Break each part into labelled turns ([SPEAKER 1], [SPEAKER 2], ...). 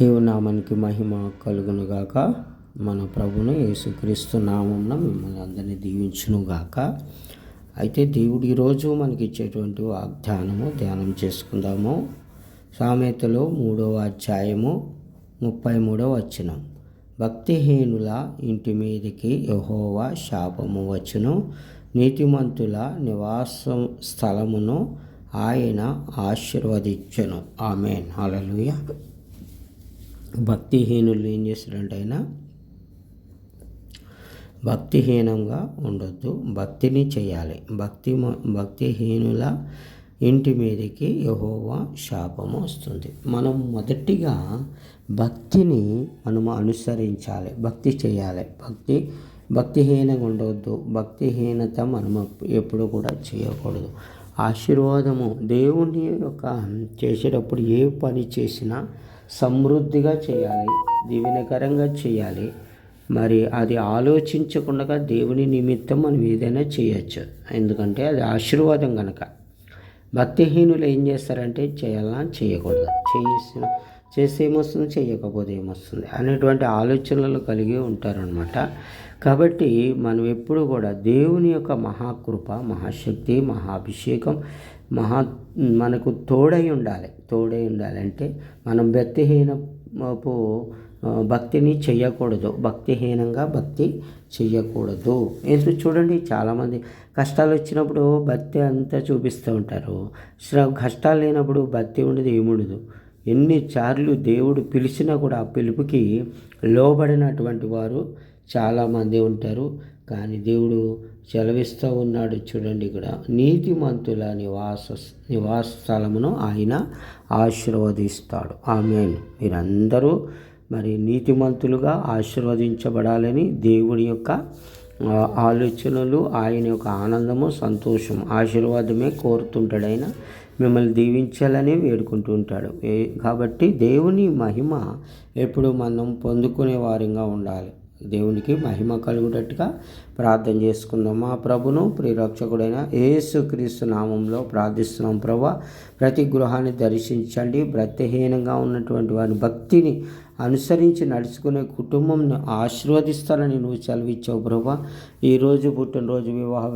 [SPEAKER 1] దేవునామానికి మహిమ కలుగునుగాక. మన ప్రభును యేసుక్రీస్తు నామంన మిమ్మల్ని అందరినీ దీవించునుగాక. అయితే దేవుడు ఈరోజు మనకి ఇచ్చేటువంటి వాగ్దానము ధ్యానం చేసుకుందాము. సామెతలో మూడవ అధ్యాయము ముప్పై మూడవ వచనం. భక్తిహీనుల ఇంటి మీదకి యహోవా శాపము వచ్చును. నీతిమంతుల నివాసం స్థలమును ఆయన ఆశీర్వదించను. ఆమెన్. హల్లెలూయా. భక్తిహీనులు ఏం చేస్తారంటే ఆయన భక్తిహీనంగా ఉండొద్దు భక్తిని చేయాలి. భక్తి భక్తిహీనుల ఇంటి మీదకి యహోవా శాపము వస్తుంది. మనం మొదటిగా భక్తిని మనము అనుసరించాలి భక్తి చేయాలి. భక్తి భక్తిహీనంగా ఉండవద్దు భక్తిహీనత మనం ఎప్పుడు కూడా చేయకూడదు. ఆశీర్వాదము. దేవుని యొక్క చేసేటప్పుడు ఏ పని చేసినా సమృద్ధిగా చేయాలి దీవెనకరంగా చేయాలి. మరి అది ఆలోచించకుండా దేవుని నిమిత్తం మనం ఏదైనా చేయొచ్చు. ఎందుకంటే అది ఆశీర్వాదం కనుక భక్తిహీనులు ఏం చేస్తారంటే చేయాలన్నా చేయకూడదు. చేసిన చేస్తే ఏమొస్తుంది చేయకపోతే ఏమొస్తుంది అనేటువంటి ఆలోచనలు కలిగి ఉంటారనమాట కాబట్టి మనం ఎప్పుడు కూడా దేవుని యొక్క మహాకృప మహాశక్తి మహాభిషేకం మహా మనకు తోడై ఉండాలి. తోడై ఉండాలంటే మనం భక్తిహీనపు భక్తిని చేయకూడదు. భక్తిహీనంగా భక్తి చెయ్యకూడదు ఎందుకు చూడండి చాలామంది కష్టాలు వచ్చినప్పుడు భక్తి అంతా చూపిస్తూ ఉంటారు. కష్టాలు లేనప్పుడు భక్తి ఉండదు ఏముండదు. ఎన్నిసార్లు దేవుడు పిలిచినా కూడా ఆ పిలుపుకి లోబడినటువంటి వారు చాలామంది ఉంటారు. కానీ దేవుడు సెలవిస్తూ ఉన్నాడు చూడండి ఇక్కడ. నీతిమంతుల నివాస నివాస స్థలమును ఆయన ఆశీర్వదిస్తాడు. ఆమె మీరందరూ మరి నీతిమంతులుగా ఆశీర్వదించబడాలని దేవుని యొక్క ఆలోచనలు ఆయన యొక్క ఆనందము సంతోషం ఆశీర్వాదమే కోరుతుంటాడు మిమ్మల్ని దీవించాలని వేడుకుంటూ ఉంటాడు. కాబట్టి దేవుని మహిమ ఎప్పుడు మనం పొందుకునే వారిగా ఉండాలి. దేవునికి మహిమ కలుగుటట్టుగా ప్రార్థన చేసుకుందాం. మా ప్రభును ప్రిరక్షకుడైన యేసుక్రీస్తు నామంలో ప్రార్థిస్తున్నాం. ప్రభా ప్రతి గృహాన్ని దర్శించండి. భక్తిహీనంగా ఉన్నటువంటి వారి భక్తిని అనుసరించి నడుచుకునే కుటుంబంను ఆశీర్వదిస్తానని నువ్వు సెలవిచ్చావు ప్రభా. ఈరోజు పుట్టినరోజు వివాహ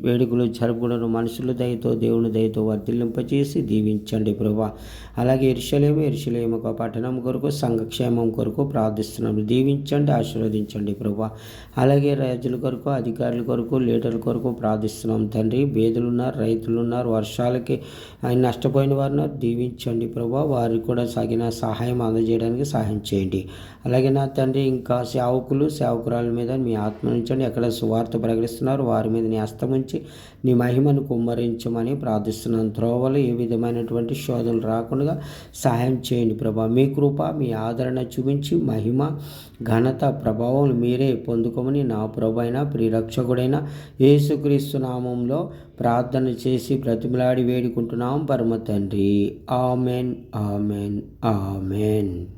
[SPEAKER 1] వేడుకలు జరుపుకున్న మనుషుల దయతో దేవుని దయతో వర్ధిల్లింపచేసి దీవించండి ప్రభా. అలాగే ఇరుషలేము ఇరుషలేము ఒక పట్టణం కొరకు సంఘక్షేమం కొరకు ప్రార్థిస్తున్నాము. దీవించండి ఆశీర్వదించండి ప్రభా. అలాగే రాజుల కొరకు అధికారుల కొరకు లీడర్ల కొరకు ప్రార్థిస్తున్నాం తండ్రి. బేదలు ఉన్నారు రైతులు ఉన్నారు వర్షాలకి ఆయన నష్టపోయిన వారిని దీవించండి ప్రభా. వారికి కూడా సాగిన సహాయం అందజేయడానికి సహాయం చేయండి. అలాగే నా తండ్రి ఇంకా సేవకులు సేవకురాల మీద మీ ఆత్మ నుంచండి ఎక్కడ సువార్త ప్రకటిస్తున్నారు వారి మీద నీ అస్తముంచి నీ మహిమను కుమ్మరించమని ప్రార్థిస్తున్నాను. త్రోవలు ఏ విధమైనటువంటి శోధనలు రాకుండా సహాయం చేయండి ప్రభా. మీ కృప మీ ఆదరణ చూపించి మహిమ ఘనత ప్రభావం మీరే పొందుకోమని నా ప్రభు అయిన ప్రిరక్షకుడైన యేసుక్రీస్తు నామంలో ప్రార్థన చేసి బ్రతిమలాడి వేడుకుంటున్నాం. పరమ తండ్రి. Amen amen amen.